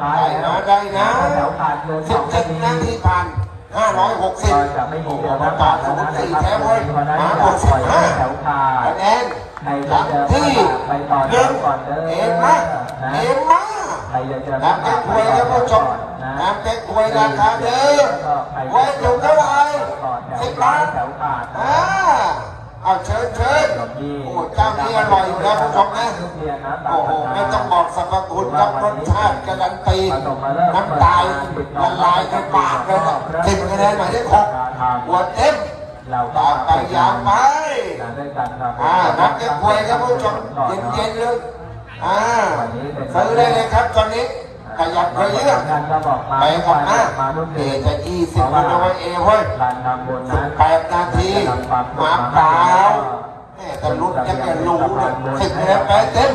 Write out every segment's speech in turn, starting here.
ท้ายได้แล้วนะได้นะแถวขาดเกินสสิอบงเจ็นาดทีนาทีผ่านห้าร้อยหกสิบก็จะไม่มีโอ้โหเดือนหมาน้าปาบาดทศูแล้วนนะย์นะสี่ครับแท้เว้ยเพราะฉะนั้นมาจะหปล่กอยสิบให้ห้าแถวขาดคะแนนใครจะเจอที่ไปต่อหแถนึ่วงก่อนเด้อเอ็มมานะเอ็มมาใครจะเจอน้ำเก๊กฮวยครับผู้ชมนะน้ำเก๊กฮวยราคาเดิมไว้อยู่เท่าไหร่ก่อนแถวสิบซ้าบายทแถวขาดอ่า เอาเชิญเชิญโอ้เจ้านี้อร่อยอยู่แล้วผู้ชมนะทุเรียนนะตามโอ้โหราคาไม่ต้องบอกสรรพคุณครับรสชาติการันตีน้ำตาลละลายในปากเลยนะสิบคะแนนหมายเลขหกหัวเต็มเราก็ตามไปยาวไปนะด้วยกันครับอ่านักเก็บหวยครับผู้ชมเย็นๆเลยอ่าซื้อได้เลยครับตอนนี้ ขยับไปเยอะงานก็บอกมาไปกับหน้ามาทุกเอทีจะยี่สิบแล้วนะเว้ยเอเว้ยการทำบุญสินะบแปดนาทีหมาเปล่าแม่แต่ลุ้นยังจะรู้เลยสิบคะแนนแพ้เต็ม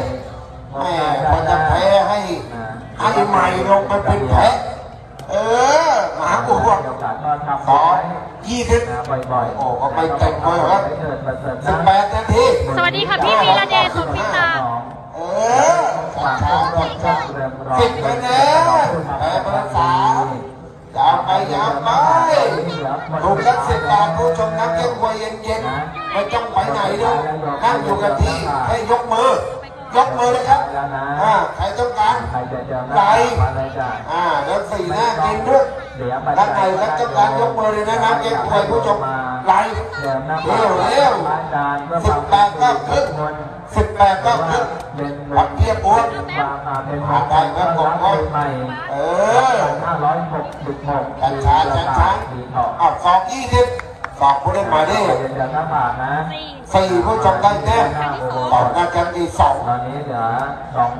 แม่พอจะแพ้ให้ให้ใหม่ลงไปเป็นแพ้เออหมาบวกโอกาสก็ทำสองยี่สิบนะบ่อยๆโอ้ก็ไปเต็มเลยครับเถิดประเสริฐสิบนะแปดนาทีสวัสดีค่ะพี่วีระเดชสุพิตาเออ ช้าๆก่อนช้าสิบคะแนนแพ้เบอร์สามยาวไปยาวไปถูกสักสิบบาทผู้ชมนักเก็ตหวยเย็นๆไม่ต้องไปไหนเลยนั่งอยู่กับที่แค่ยกมือยกมือเลยครับอ่าใครต้องการใครจะเจอไหลมาเลยจ้ะอ่าแล้วสี่หน้ากินด้วยเดี๋ยวปัจถ้าจัใครครับต้องการยกมือเลยนะนักเก็ตหวยผู้ชม ไหลเร็วเร็วสิบแปดก็ครึ่งสิบแปดก็ครึ่งเป็นวัดเทียบอ้วนมามาเป็นมาได้ครับผมรับใหม่เออห้าร้อยหกสิบหกช้าช้าช้าองอ้าวสองยี่สิบสองผู้เล่นมาดี๋ยวจะหน้าผากนะสี่ผู้ชมได้แต้มต่อหน้ากันที่สอง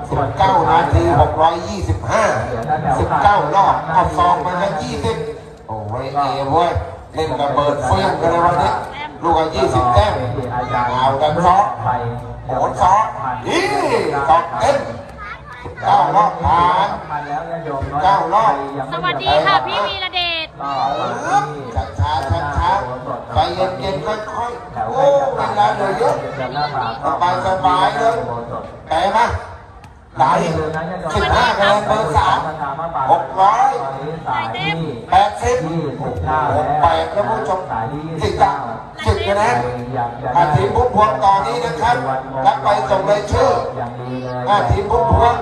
สิบเก้านาทีหกร้อยยี่สิบห้าสิบเก้ารอบเอาซองไปกันยี่สิบโอ้ยเอเว้ย เล่นกระเบิดเฟี้ยงกันเลยวันนี้ลูกอะยี่สิบแต้มเอากันซ้อปโหนซ้อนี่สองเต็มเก้ารอบผ่านมาแล้วเนี่ยยมเก้ารอบสวัสดีค่ะพี่วีระเดชก็ช้าช้าช้าช้าใจเย็นเย็นๆค่อยๆโอ้เวลาเหลือเยอะสบายสบายๆเลยแต่มา ไหลสิบห้าคะแนนเบอร์สามหกร้อยแปดสิบหกแปดแล้วผู้ชมสิบจ้าสิบคะแนนอาทีมพุ่มพวงต่อนนี้นะครับรับไปส่งเลยชื่ออางดีเลยอาทีมพุ่มพวง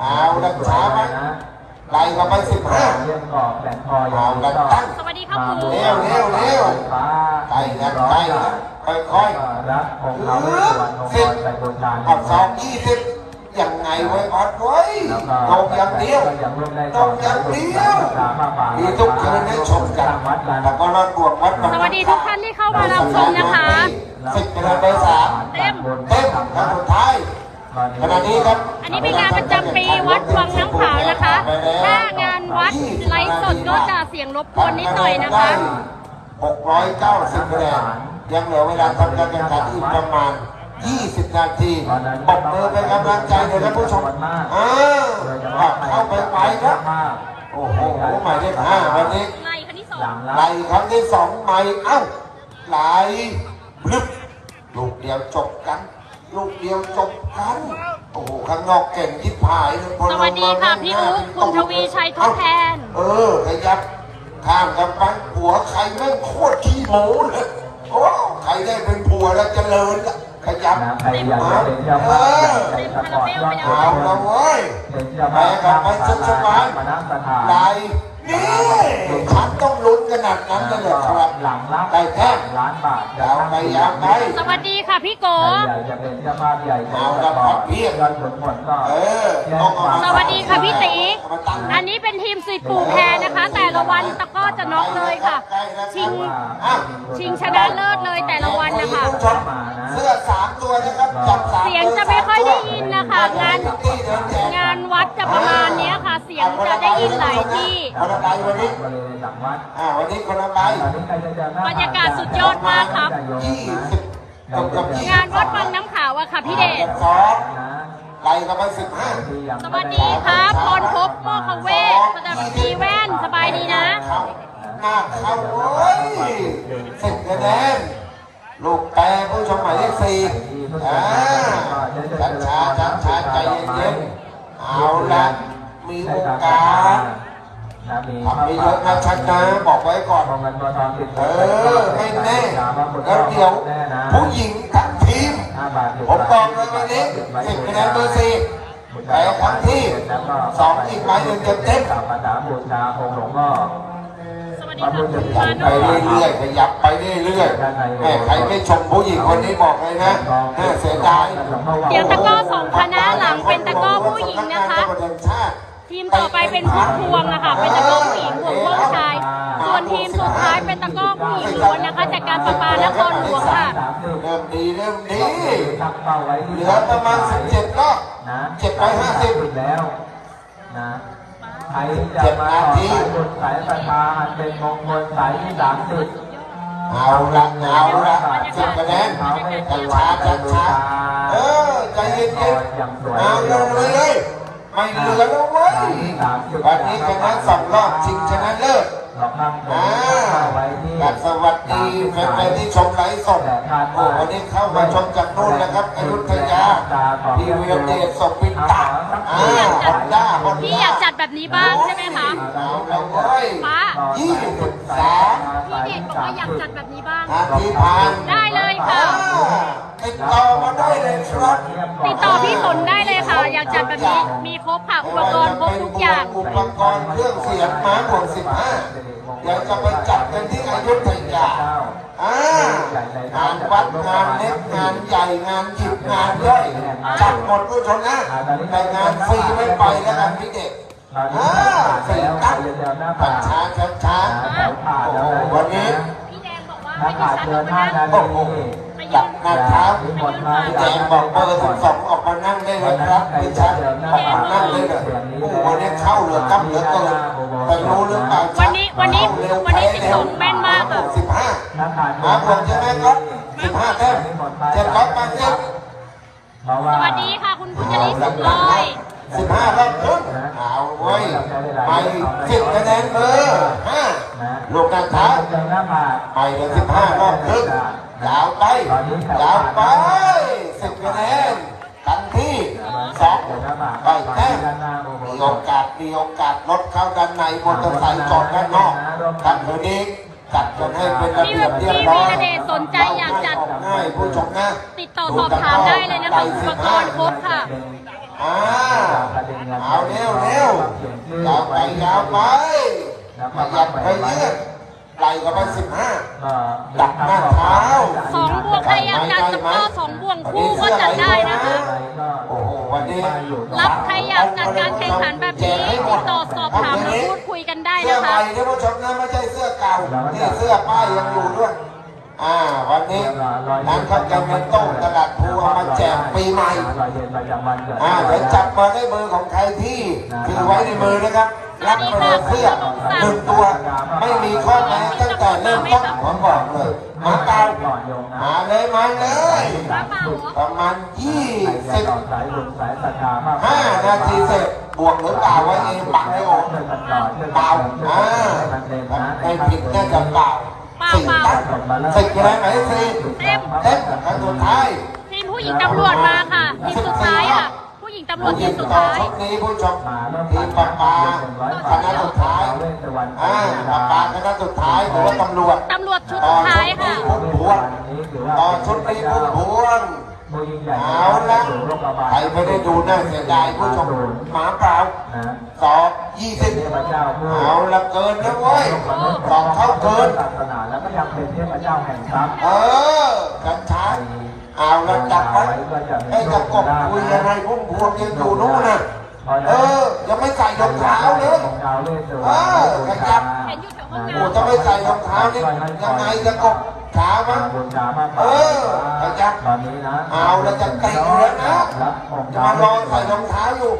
เอาละช้าไหมไหลกันไปสิบห้าเรื่องกรอบแบ่งคออย่างละนี้ก็ตั้งสวัสดีครับครูเร็วเร็วเร็วฟ้าใกล้นะใกล้นะค่อยๆรักของเขาใส่วนของคอยไปบนการออกสองยี่สิบ ยังไงไว้ออดไว้ตรงอย่างเดียวตรงอย่างเดียวมีทุกคืนให้ชมกันแล้วก็รอดบวกวัดสวัสดีทุกท่านที่เข้ามารับชมนะคะสิบคะแนนเบอร์สามเต็มเต็มครั้งสุดท้ายขณะนี้ครับ อันนี้เป็นงานประจำปีวัดวังน้ำขาวนะคะ ถ้างานวัดไลฟ์สดก็จะเสียงรบกวนนิดหน่อยนะคะ690คะแนนยังเหลือเวลาทำการแข่งขันอีกประมาณ 20 นาทีปรบมือเป็นกำลังใจเลยนะผู้ชมอ้าวเข้าไปไปครับโอ้โหหมายเลขห้าวันนี้ไลฟ์คันที่สองหลังไหลรับครั้งที่สองใหม่เอ้าไหลบลึบลูกเดียวจบกัน ลูกเดียวจบกัน โอ้โหข้างนอกเก่งที่ผายเลยพอสลงวัสดีมาค่ะแม่งพี่หน้าอุ๊เป็นคุณทวีชัยทดแทน เออขยับข้ามกันไปผัวใครแม่งโคตรขี้โม้เลยโอ้ใครได้เป็นผัวแล้วเจริญละ ขยับนะใครอยากจะเป็นเจ้าภาพอยากจะสปอร์ตยอดเอาละเว้ย เป็นเจ้าภาพทางสถานมานั่งสถานไหลนี่ฉันต้องลุ้นขนาดนั้นเลยเหรอครับหลังรับได้แท้ล้านบาทยาวไปยาวไปสวัสดีค่ะพี่โกใครอยากจะเป็นเจ้าภาพใหญ่ของเอาสละปคอรัร์บตเพียงยอดผลผลก็เออสวัสดีค่ะพี่ตีมาตั้งอันนี้เป็นทีมสิทธิ์ปู่แพรนะคะ แต่ละวันตะกร้อจะน็อกเลยค่ะ ชิงอ้าวชิงชนะเลิศเลยแต่ละวันนะคะณผู้ชมเสื้อสามตัวนะครับจับสามเสียงจะไม่ค่อยได้ยินนะคะงานงาน วัดจะประมาณเนี้ยค่ะ เสียงจะได้ยินหลายที่ คนละใบวันนี้บริเวณหลังวัดอ่าวันนี้คนละใบตอนนี้ใครจะเจอหน้บรรยากาศสุดยอดมากครับ ยี่สิบกับกับยี่งานวัดวังน้ำขาวอะค่ะพี่เดช สองนะไล่กันไปสิบห้าที่ยังสวัสดีครับพรภพโมคเวศสวัสดีแว่นสบายดีนะ เข้าหน้าเข้าเว้ยสิบคะแนนลูกแปรผู้ชมหมายเลขสี่อ่าช้าช้าช้าช้าใจเย็นๆ เอาละมีโอกาสนะมีทำไม่เยอะนะชัดนะบอกไว้ก่อนเอออไม่แน่แล้วเดี๋ยวผู้หญิงทั้งทีม ผมกองเลยวันนี้สิบคะแนนเบอร์สี่แต่ครั้งที่สองอีกหมายหนึ่งเต็มเต็ม กล่าวคาถาบูชาองค์หลวงพ่อสวัสดีค่ะคุณขยัมาบโนไปเรื่อยๆขยับไปเรื่อยๆแม่ใครไม่ชมผู้หญิงคนนี้บอกเลยนะน่าเสียดายเดี๋ยวตะกร้อสองคณะหลังเป็นตะกร้อผู้หญิงนะคะ ทีมต่อไปเป็นพุทธพวงนะคะเป็นตะกร้อผู้หญิงพวงพวงชาย ส่วนทีมสุดท้ายเป็นตะกร้อผู้หญิงล้วนนะคะ จากการประปานครหลวงค่ะเริ่มดีเริ่มดีตั้งเป้าไว้ที่เหลือประมาณ17รอบนะ750แล้วนะใค รจะมาต่อสายบุญสายศรัทธาอันเป็นมงคลสายที่สามสิบเอาละเอาละสิบคะแนนจัดช้าจัดช้าเออใจเย็นๆเอาเร็วเลยไม่เหลือแล้วเว้ยวันนี้ชนะสองรอบชิงชนะเลิศ หลอกนั่งอ่าไว้ที่กับสวัสดีแฟนๆที่ชมไลฟ์สดโอ้วันนี้เข้ามาชมจากนู่นนะครับอยุธยาพี่วิรเดชสมปินตาอ่าฮอนด้าฮอนพี่ด้าอยากจัดแบบนี้บ้างใช่ไหมคะเอาแล้วเว้ยฟ้ายี่สิบสามพี่เดชบอกว่าอยากจัดแบบนี้บ้างนาทีผ่านได้เลยค่ะอ่าติดต่อมาได้เลยครับติดต่อพี่สนได้เลยค่ะ อยากจัดแบบนี้มีครบค่ะอุปกรณ์ครบทุกอย่างอุปกรณ์เครื่องเสียงม้าบวกสิบห้าเดี๋ยวจะไปจัดกันที่อยุธยาอ่างานวัดงานเล็กงานใหญ่งานหยิบงานย่อยจัดหมดผู้ชมนะแต่งานฟรีไม่ไปแล้วกันพี่เด็กตอนนี้อ่าใส่สี่ตั้ตั้งงเดียวหน้าปัผาดช้าช้าช้าแถวผ่าโอ้แล้วโหวันนี้พี่แดงบอกว่าหน้าให้ผาดิฉันเจอออกหน้ามานานั่งทีจับหน้าเท้าที่หมดมาพี่แจงบอกเบอร์สิบสองออกมานั่งได้เลยครับพี่ชัดออกมานั่งเลยเลยโอ้โหวันนี้เข้าเหลือกับเหลือเกิน แต่รู้หรือเปล่าวันนี้วันนี้วันนี้สิบสองแม่นมากค่ะสิบห้าหน้าผามาบวกใช่ไหมครับสิบห้าแต้มเจ็ดร้อยแปดสิบเพราะสว่าวัสดีค่ะคุณพุทธลิสุขร้อยสิบห้ารอบครึ่งเอาเว้ยไปสิบคะแนนเบอร์ห้าลูกหน้าเท้าเจอหน้าผาไปเหลือสิบห้ารอบครึ่งยาวไปยาวไปสิบคะแนนทันที่ สองเจอหน้าผาไปแดงมีโอกาสมีโอกาสรถเข้าด้านในมอเตอร์ไซค์จอดด้านนอกท่านคนนี้จัดกันให้เป็นระเบียบเรียบพี่ร้วีอยระเดชสนใจอยากจัดง่ายผู้ชมนะติดต่อสอบถามได้เลยนะคะอุปกรณ์ครบค่ะอ่าเอาเร็วเร็วยาวไปยาวไปขยับไปเรื่อย ไหลก็ไปสิบห้าดักหน้าเท้าสองบวกใครอยากจัดตะกร้อสองบวกคู่ก็จัดได้นะคะ โอ้โหวันนี้รับใครอยากจัดการแข่งขันแบบนี้ติดต่อสอบถามและพูดคุยกันได้เสื้อนะใหคะม่เนี่ยผู้ชมนะไม่ใช่เสื้อเก่านี่เสื้อป้ายยังอยู่ด้วยอ่าวันนี้ร้านข้าวแกงเงินต้มตลาดภูเอามาแจกปีใหม่รอยเย็นประจำวันเกิดอ่าเดี๋ยวจับมาได้มือของใครที่ถือไว้ในมือนะครับ รับไปเลยเสื้อหนึ่งตัว ไม่มีข้อแม้ตั้งแต่เริ่มต้นผมบอกเลยมาเตาก่อนโยงนะมาเลยมาเลยมาเปล่าเหรอประมาณยี่ใครสิบจะต่อสายบุญสายศรัทธามากห้านาทีเสร็จบวกหรือเปล่าไว้เองปักให้ออกช่วยกันต่อช่วยเปล่ากันช่วยอ่ากันเต็มนะไม่ผิดน่าจะเปล่าสี่ตั้งสิบคะแนนไหนสี่เต็มเต็มครั้งสุดท้ายทีมผู้หญิงตำรวจมาค่ะทีมสุดท้ายค่ะผู้หญิง ตำรวจทีมสุดต่อท้าย ชุดนี้ผู้ชมมาเริ่มทีมปลาปลาคณะสุดท้ายเวสวรรณอ่าปลาปลาคณะสุดท้ายหรือว่าตำรวจตำรวจชุดสุดท้ายค่ะต่อชุดนี้พุ่มพวงผู้ยิ่งใหญ่เอาละใครไม่ได้ดูน่าเสียดายผู้ชมหมาเปล่านะสองยี่สิบเทพเจ้าผู้เอาละเกินนะเว้ยสองเท่าเกินศาสนาแล้ว กันท้ายเออกันช้าเอาละจับไว้ให้กับกบคุยอะไรพุ่มพวงยังอยู่นู่นน่ะเออ ยังไม่ใส่รองเท้าเลยอ้าเล่นเสือเออขยับเห็นอยู่แถวห้องโอ้ถ้าไม่ใส่รองเท้านี่ยังไงจะกบขามั้ามากเออขยับตอนนี้นะเอาล้วจะเตะอยู่แล้วนะจะมารอใส่รองเท้าอยู่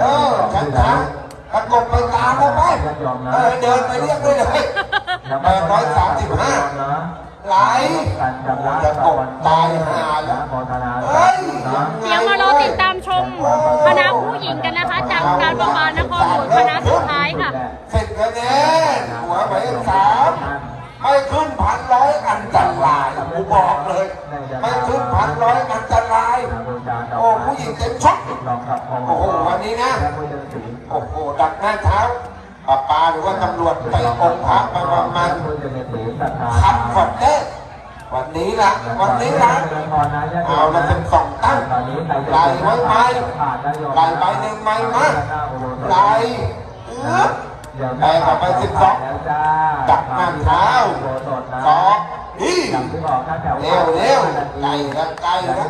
เออช้าช้าๆตะกบไปตามแล้วไหมเออเดินไปเรียกด้วยเลยแปดร้อยสามสิบห้า ไหลการจำรัจะกบตายหาแล้วโมทนาเฮ้ยเดี๋ยวมารอติดตามชมคณะผู้หญิงกันนะคะ จากการประปานครหลวงคณะสุดท้ายค่ะสิบคะแนนหัวหมายเลขสามไม่ขึ้นพันร้อยอันตรายกูบอกเลย ไม่ขึ้นพันร้อยอันตราย โอ้ผู้หญิงเต็มชุดลองกับโอ้โหวันนี้นะและผู้เดินสีโอ้โหดักหน้าเท้า ปาปาหรือว่าตำรวจไปองค์พระไปประมาณขับก่อนเด้วันนี้ละวันนี้ละเอาละเป็นสองตั้งตอนนี้ใครจะไหลไว้ไหมผ่ายไหลไปหนึ่งไหมมาไหลเอื้อไปกับไปสิบสองจ้าดักหน้าเท้าสองนี่เร็วเร็วไกลแล้วไกลแล้ว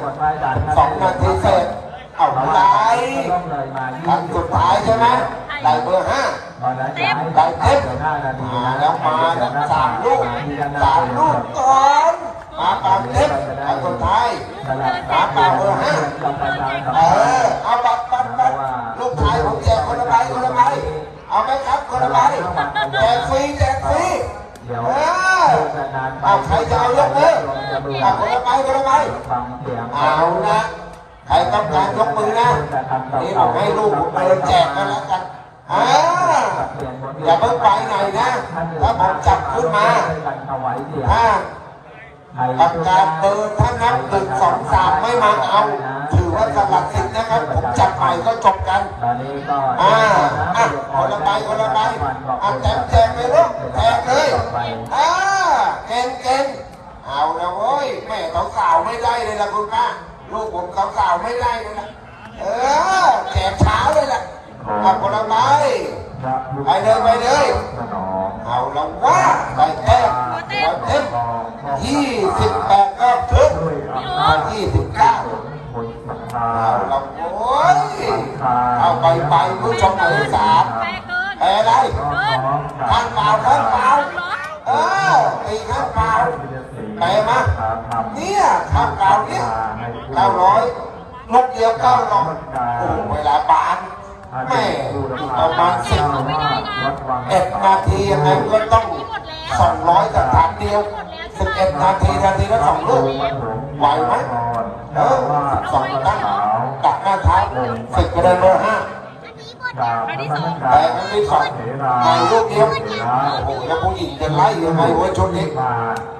สองนาทีเสร็จเอาไหลายครั้งสุดท้ายใช่ไหม ได้เบอร์ห้าตอนนั้นจะให้ได้เต็มห้ามาแล้วมาแล้วสามลูกสามลูกก่อนมาปากเต็มครั้งสุดท้ายมาเปล่าเบอร์ห้าเออเอาบัตรบัตรบัตรลูกชายผมแจกคนละใบคนละใบเอาไหมครับคนละใบแจกฟรีแจกฟรีเดี๋ยวเออเอาใครจะเอายกมือเอาคนละใบคนละใบเอานะใครต้องการยกมือนะนี่ผมให้ลูกผมเดินแจกกันแล้วกัน อ่าอย่าเพิ่งไปไหนนะ ถ้าผมจับขึ้นมาถ้าทำการเดินถ้านับหนึ่งสองสามไม่มาเอา ถือว่าสลัดสิทธิ์นะครับ ผมจับใหม่ก็จบกันตอนนี้ก็อ่าอะคนละใบคนละใบอะแจกแจกเลยลูกแจกเลยอ่าเก่งเก่งเอาละเว้ยแม่สาวๆไม่ได้เลยละคุณป้าลูกผมสาวๆไม่ได้เลยนะเออแจกเช้าเลยล่ะ อะคนละใบไปเลยไปเลยเอาละว่าได้แต้มได้เต็มยี่สิบแปดรอบถึงยี่สิบเก้าเอาละโว้ยเอาไปไปผู้ชมหมายสามแพ้เกินแพ้อะไรข้าข้างงเปล่าข้างเปล่าเออตีข้างเปล่าแพ้มาเนี่ยข้างเปล่าเนี่ยเก้าร้อยลูกเดียวเก้าร้อยโอ้เวลาบาน แม่ประมาณสิบเอ็ดนาทียังไงก็ต้องสองร้อยแต่ทางเดียวสิบเอ็ดนาทีนาทีละสองลูกไหวไหมเออสองตั้งดักหน้าเท้าสิบก็ได้เบอร์ห้าครั้งที่สองแต่ครั้งที่สองใหม่ลูกเดียวโอ้โหแล้วผู้หญิงจะไล่ยังไงวะชุดนี้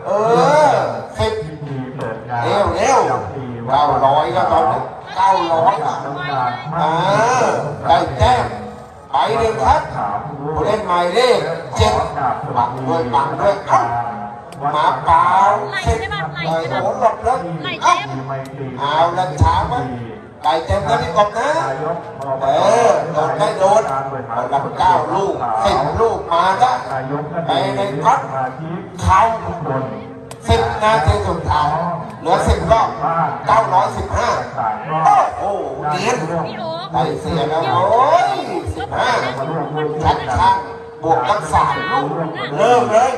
เออสิบเร็วเร็วเก้าร้อยก็ตอนนี้ เก้าร้อยอะเออได้แจ้งไปหนึ่งครับผู้เล่นหมายเลขเจ็ดปักด้วยปักด้วยเอ้ามาเปล่าสิบเลยโอ้โหหลบเลยเอ้าเอาละช้ามั้ยไก่เต็มแล้วพี่กบนะ เออโดนได้โดนเอาละเก้าลูกสิบลูกมาได้ไปในก๊อตเขา สิบนาทีสุดท้ายเหลือสิบรอบเก้าร้อยสิบห้าโอ้โหเนียนพี่โอ๊คไปเสียแล้วโอ้ยสิบห้าชัดข้างบวกตั้งสามลูกเริ่มเลย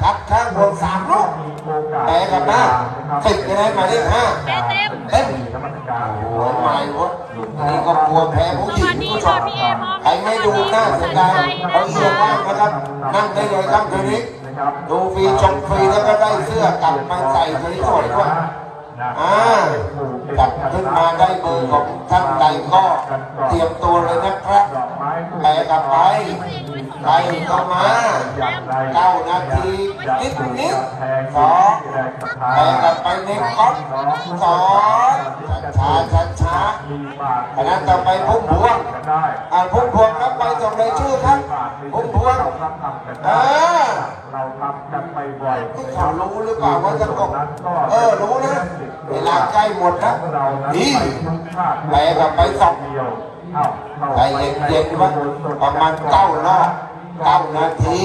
ชัดข้างบวกสามลูกแปลกับหน้าสิบจะได้หมายเลขห้าแพ้เต็มเต้นโอ้ยไม่วะนี่ก็กลัวแพ้ผู้หญิงผู้ชมใครไม่ดูหน้าเสียดายเขาเสื้อว่างนะครับนั่งได้เลยครับคืนนี้ ดูฟรีชมฟรีแล้วก็ได้เสื้อกลับมาใส่สวยๆด้วยอ่าจับขึ้นมาได้เบอร์ของท่านใดก็เตรียมตัวเลยนะครับแปลกลับไปใครก็มาเก้านาทีนิดนิดๆสอง แปกลับไปในก๊อกสองช้าช้าช้าๆคณะต่อไปพุ่มพวงอ่าพุ่มพวงรับไปส่งรายชื่อครับพุ่มพวงเออเราทำกันไปบ่อยที่เขารู้หรือเปล่าว่าจะตกเออรู้นะเวลาใกล้หมดแล้วนั้นนี่ไปกับไปสองเดียวเอ้าข้าใจเย็นๆว่าประมาณเก้ารอบ เก้านาที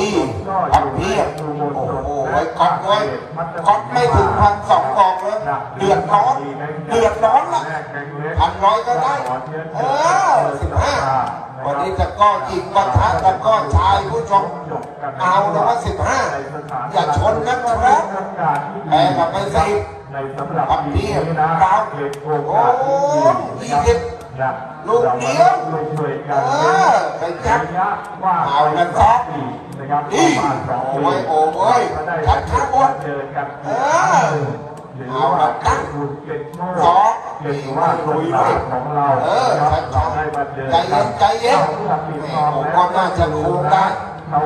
ทำเพียบโอ้โหไว้ก๊อตไว้ก๊อตไม่ถึงพันสองออกเลยเดือดร้อนเดือดร้อนละพันร้อยก็ได้เออสิบห้าวันนี้จะก็ยิงปะทะตะก็ชายผู้ชมเอาแล้วว่าสิบห้าอย่าชนนะครับแพ้กับไปสิอับเพียบเก้าโอ้โหดียี่สิบ นะลูกเดียวช่วยๆกันเออไปจับระยะว่าเอาละครับปีนะครับนี่ประมาณสองปีโอ้ยโอ้ยก็ได้ชัดข้างบนเจอกันเออหรือเอาว่าละตั้งคุณเป็นโม่สองหรือว่าลุยของเราเออนะครับชัดเราได้มาเจอใจเย็นใจเย็นอาพื่อปิดทองผมว่าน่าจะคุมได้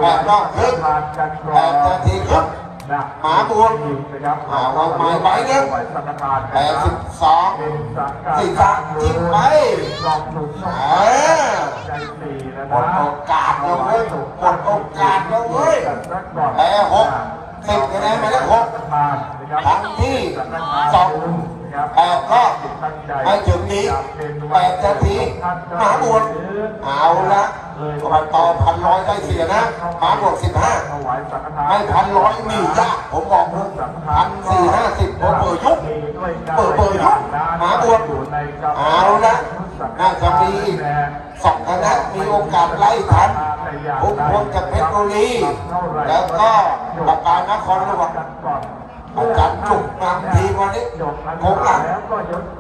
แปดรอบครึ่งผ่านกันก่แปอนดนาทีครึ่ง หมาบวกนะครับเอาไว้ไม้ไว้นะไว้สังฆทานแปดสิบสองเป็นสังฆสี่สามจิ้มไปลองถูกต้องเออใจสี่นะหมดโอกาสแล้วเว้ยหมดโอกาสแล้วเว้ยแพ้หกสิบคะแนนไปแล้วหกครั้งที่สองแปดรอบไม่ถึงนี้แปดนาทีหมาบวกเอาละ อบตพันร้อยได้เสียนะหมาบวกสิบห้าไม่พันร้อยหนียาผมบอกพันสี่ห้าสิบผมเปิดยุบเปิดเปิดยุบหมาบวกเอาละน่าจะมีอีกสองคณะมีโอกาสไล่ทันพุ่มพวงจากเพชรบุรีแล้วก็ปากการนครหลวง อาจารย์จุกนำทีมวันนี้โคงหลัง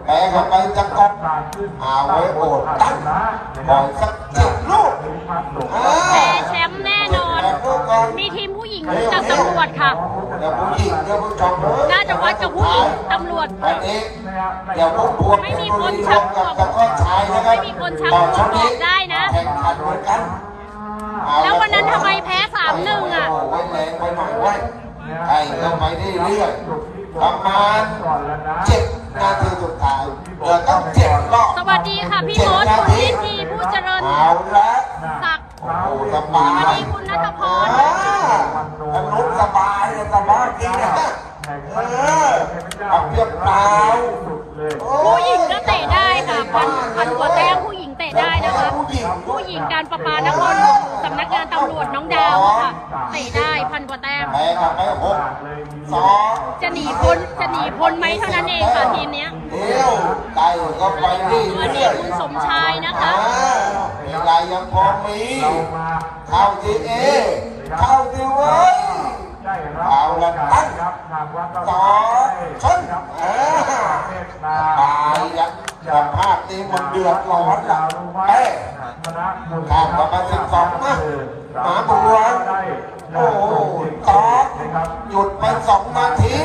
แพ้กันไปจะกอบเอาไว้โอดตั้งปล่อยสักเจ็ดลูกอ่าแพ้แชมป์แน่นอนแต่พวกก่อนมีทีมผู้หญิงจากตำรวจค่ะเดี๋ยวผู้หญิงเดี๋ยวผู้ชมเลยน่าจะวัดกับผู้หญิงตำรวจวันนี้เดี๋ยวพวกพวกไม่มีคนชักกับตะก้อนชายนะครับไม่มีคนชักก่อนช่วงนี้บอกได้นะแข่งขันเหมือนกันเอาแล้ววันนั้นทำไมแพ้สามหนึ่งอะโไว้แรงไปหน่อยไว้ ไอ้ก็ไปได้เรื่อยๆประมาณเจ็ดนาทีสุดท้ายเหลือต้องเจ็ดรอบสวัสดีค่ะพี่มดคุณนิธีผู้เจริญเอาละศักดิ์โอ้สบาสวัสยดีคุณนัทพอ่ารทางนู้นสบายเลยสบายจริงนะเออเอาเพียบเปล่าโอ้ผู้หญิงก็เตะได้ค่ะพันพันกว่าแต้มผู้หญิง เตะได้นะคะผู้หญิงผู้หญิงการประปานครสำนักงานตำรวจน้องดาวค่ะเตะได้พันกว่าแต้ม แพ้กันไปหกสองจะหนีพ้นจะหนีพ้นไหมเท่านั้นเองค่ะทีมเนี้ยเดี๋ยวได้ก็ไปนี่สวัสดีเรื่อยคุณสมชายนะคะ อ่าเวลายังพอมีเข้าทีเอเข้าทีเว้ยเอาละตั้งสองชนเออตาย ละสภาพนี้มันเดือดร้อนละเอ๊ะข้ามมาสิบสองนะหมาบัวโอ้โหต่อหยุดไปสองนาที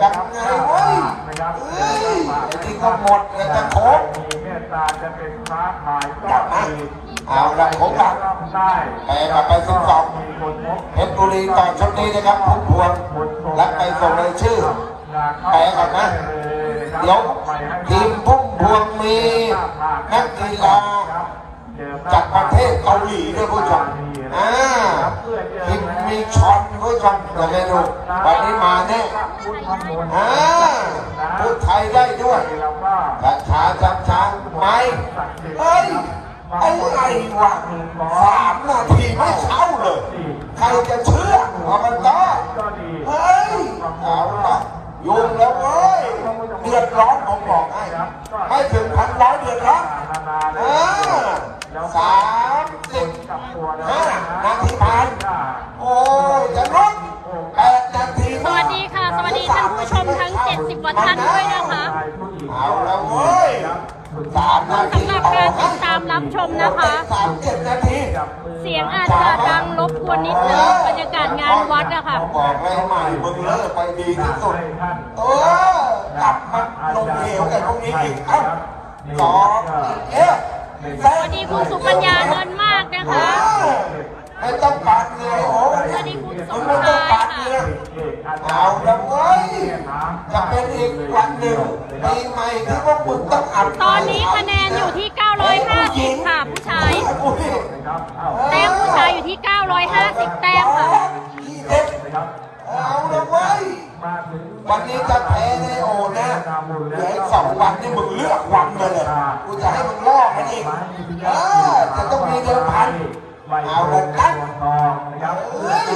ยังไงเว้ยเอ้ยที่ก็หมดเลยจะโคกมีเมตตาจะเป็นค้าขายกลับมาเอาละผมกลับได้แพ้กันไปสิบสองเพชรบุรีต่อชุดนี้นะครับพุ่มพวงรับไปส่งรายชื่อแพ้กันนะเดี๋ยวทีมพุ่ พวงมีนักกีฬาจากประเทศเกาหลีด้วยผู้ชมอ่าทีมมีช็อตผู้ชมจะได้ดูวันนี้มาแน่อ่าพูดไทยได้ด้วยเราก็ช้าช้าช้าช้าไหมเฮ้ยอ้ไงวะสามนาทีไม่เข้าเลย ใครจะเชื่ออบตก็ดีเฮ้ยเอาละยุ่งแล้วเว้ย ดือดร้อนผมบอกให้ไม่ถึงพันร้อยเดือดร้อนนานาเลเอยอสามสิบกับตัวนะห้านาทีผ่านโอ้ยจะลดแปดนาทีสวัสดีค่ะ สวัสดีท่านผู้ชมทั้ง 70กว่าท่านด้วยนะคะ เอาแล้วเว้ยสามนาทีสำหรับการติดตามรับชมนะคะ สามเจ็ดนาทีเสียงอาจจะดังรบกวนนิดนึงบรรยากาศงานวัดอะค่ะบอกเลยใหม่มึงเลิกไปดีที่สุดเออกลับมาลงเหวกันพวกนี้อีกเอ้าสองเอ๊ะสวัสดีคุณสุปัญญาเงินมากนะคะ ไม่ต้องปัดเลยโอ้ยสวัสดีคุณสมมึงไม่ต้องชายปัดค่ะเลยเอาละเว้ยจะเป็นอีกวันหนึ่งปีใหม่ที่พวกมึงต้องอัดตอนนี้คะแนนอยู่ที่ 950 ค่ะ ผู้ชาย แต้มผู้ชายอยู่ที่ 950 แต้มค่ะเอาละเว้ยวันนี้จะแพ้ในโอนะเหลืออีกสองวันนี่มึงเลือกวันมาเลยกูจะให้มึงลอกมันอีกเออจะต้องมีเดิมพัน เอาละกันเฮ้ย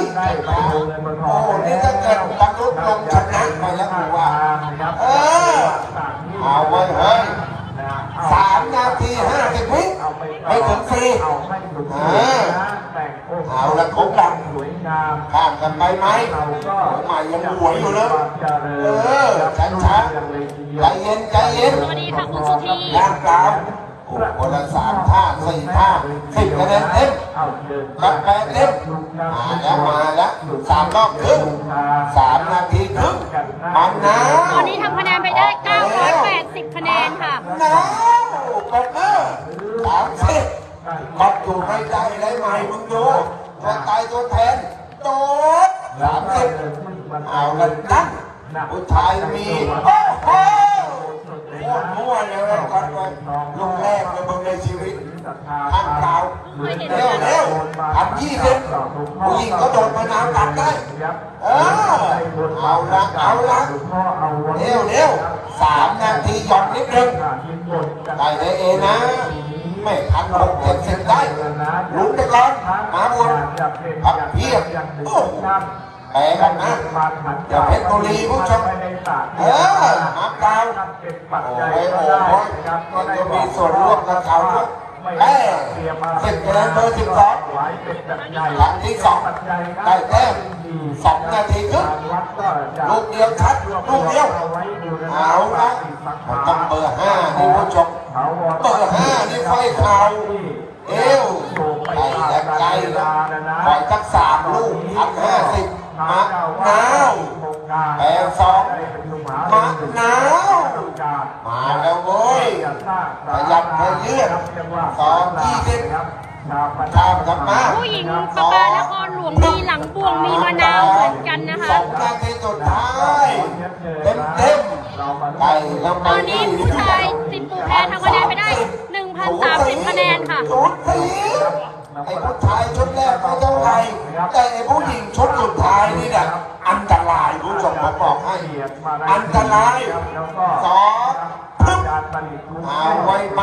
โอ้นี่ถ้าเกิดบรรลุลงชนะไปแล้วกูว่า เออ เอาไว้เฮ้ยสามนาทีห้าสิบวิไม่ถึงฟรีเออเอาละครบดังข้ามกันไปไหมเราก็โอ้ใหม่ยังหวยอยู่เลยเออช้าช้าๆใจเย็นใจเย็นสวัสดีค่ะคุณสุธีร่างกาย คนละสามท่าสี่ท่าสิบคะแนนเต็มเอาเดินกับแปดเต็มมาแล้วมาแล้วสามรอบครึ่งสามนาทีครึ่งมันนะตอนนี้ทำคะแนนไปได้ 980 คะแนนค่ะน้าวปดมือสามสิบมัดอยู่ไม่ได้ได้ไหมมึงดูตัวตายตัวแทนโดดสามสิบเอาละตั้งผู้ชายมีโอ้โหโคตรมั่วเลยเว้ยก่อนเลยลูกแรกเลย เราเร็วเร็วทำยี่สิบผู้หญิงก็โดดมาน้ำตัดได้เออเอาละเอาละเร็วเร็วสามนาทีหย่อนนิดนึงได้เลยเอนะไม่ทันหกเจ็ดสิบได้ลุ้นไปก่อนมาบนพับเพียบโอ้โหแปลกันนะอย่าเพชรบุรีผู้ชมเออมาเกาโอ้ยโอ้ยยังจะมีส่วนร่วมกับเขาด้วย แม่สิบคะแนเบอร์สิบสองครั้งที่สองได้แต้มสองนาทีครึ่งลูกเดียวชัดลูกเดียวเอาละมันต้องเบอร์ห้านี่ผู้ชมเบอร์ห้านี่ไฟเข่าเอวไปและไกลนะปล่อยสักสามลูกพันห้าสิบมะนาวแปดสอง มะนาวมาแล้วเว้ยขยับขยื่นสองยี่สิบข้ามกลับมาผู้หญิงประปานครหลวงมีหลังบวงมีมะนาวเหมือนกันนะคะสองนาทีสุดท้ายเต็มเต็มๆไปแล้วตอนนี้ผู้ชายสิบปูแพนทำคะแนนไปได้1,030คะแนนค่ะศูนย์สี่ไอ้ผู้ชายชุดแรกไม่เท่าไหร่แต่ไอ้ผู้หญิงชุดสุดท้ายนี่เนี่ย อันตรายคุณผู้ชมผมบอกให้ อันตรายสองพึ่งเอาไว้ไหม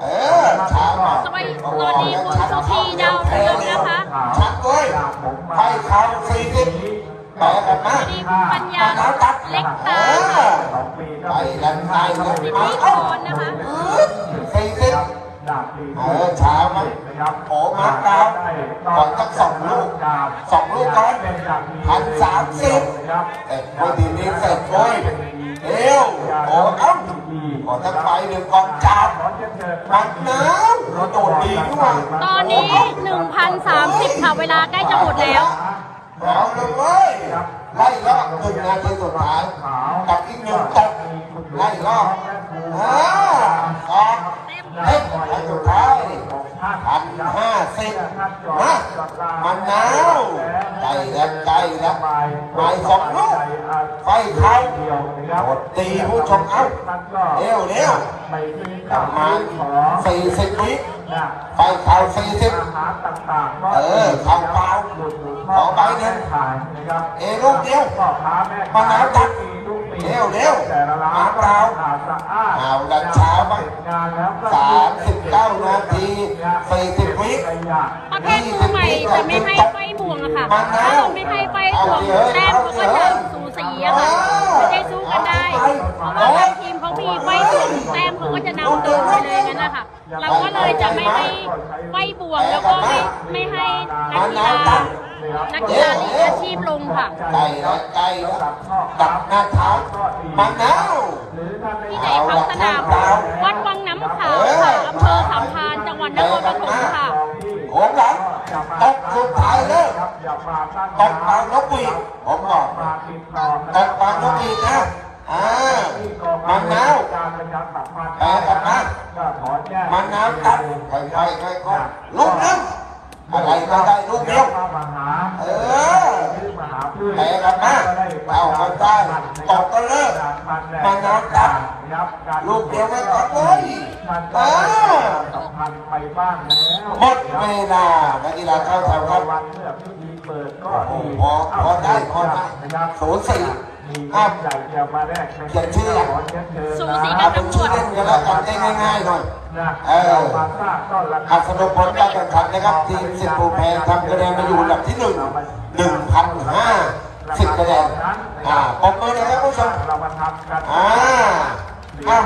เออช้ามาสวัสดีสวัสดีคุณสุธีดาวเรืองนะคะชัดเว้ยให้เขาสี่สิบแปลกันมาสวัสดีคุณปัญญาเล็กตาค่ะไปกันไปกันสิทมาธิพเอ้ารนะคะสี่สิบ เออช้ามาโอ้มาเก้าก่อนสักสองลูกสองลูกก่อนพันสามสิบเอ็ดพอดีนี้เสร็จเว้ยเร็วโอ้เอ้าขอทั้งไฟหนึ่งกองจับมันน้ำโดดดีด้วยตอนนี้1,030ค่ะเวลาใกล้จะหมดแล้วเอาเลยเว้ยไล่รอบหนึ่งนาทีสุดท้ายกับอีกหนึ่งตกไล่รอบห้าสอง เอ็ดและสุดท้ายพันห้าสิบมามันหนาวใกล้แล้วใกล้แล้วไม้สองลูกไฟเขาหมดตีผู้ชมเอาเร็วเร็วประมาณสี่สิบวิไฟเขาสี่สิบเออเขาเปล่าขอใบหนึ่งเอลูกเดียวมะนาวตัดเร็วเร็วมาเปล่าเอาดันเช้าบ้าง ทีสี่สิบวิประเภทมือใหม่จะไม่ให้ไฟบ่วงอะค่ะถ้าเราไม่ให้ไฟบ่วงแต้มเขาก็จะสูสีอะค่ะไม่ได้สู้กันได้เพราะว่าบางทีมเขามีไฟบ่วงแต้มเขาก็จะนำเดินไปเลยงั้นนะคะเราก็เลยจะไม่ให้ไฟบ่วงแล้วก็ไม่ไม่ให้นักกีฬานักกีฬาลีกอาชีพลงค่ะใกล้แล้วใกล้แล้วดับหน้าเท้ามะนาวที่ไหนพักสนามวัดวังน้ำขาวค่ะอำเภอสัมพันธ์จังหวัดนครปฐมค่ะโหงหลังตกสุดท้ายเลยตกปลานกหวีดผมบอกตกปลานกหวีดนะอ่ามะนาวแปลกันนะมะนาวตัดค่อยๆค่อยๆลูกนึง อะไรก็ได้ลูกเดียวเออแปลกันนะเอากันได้ตกก็เลิกมะนาวตัดลูกเดียวไว้ก่อนเว้ยเออหมดเวลานักกีฬาเข้าแถวครับโอ้โหพอพอได้พอได้ศูนย์สี่ อ้าวเขียนชื่ออะสูสีกัเอาบเป็นชื่อเล่นกันแล้วกันได้ง่ายๆหน่อยเอออัสนุผลการแข่งขันนะครับทีมสิบปูแพงทำคะแนนมาอยู่อันดับที่หนึ่งหนึ่งพันห้าสิบคะแนนอ่าปมมือเลยครับผู้ชมเรามาทำกันอ่า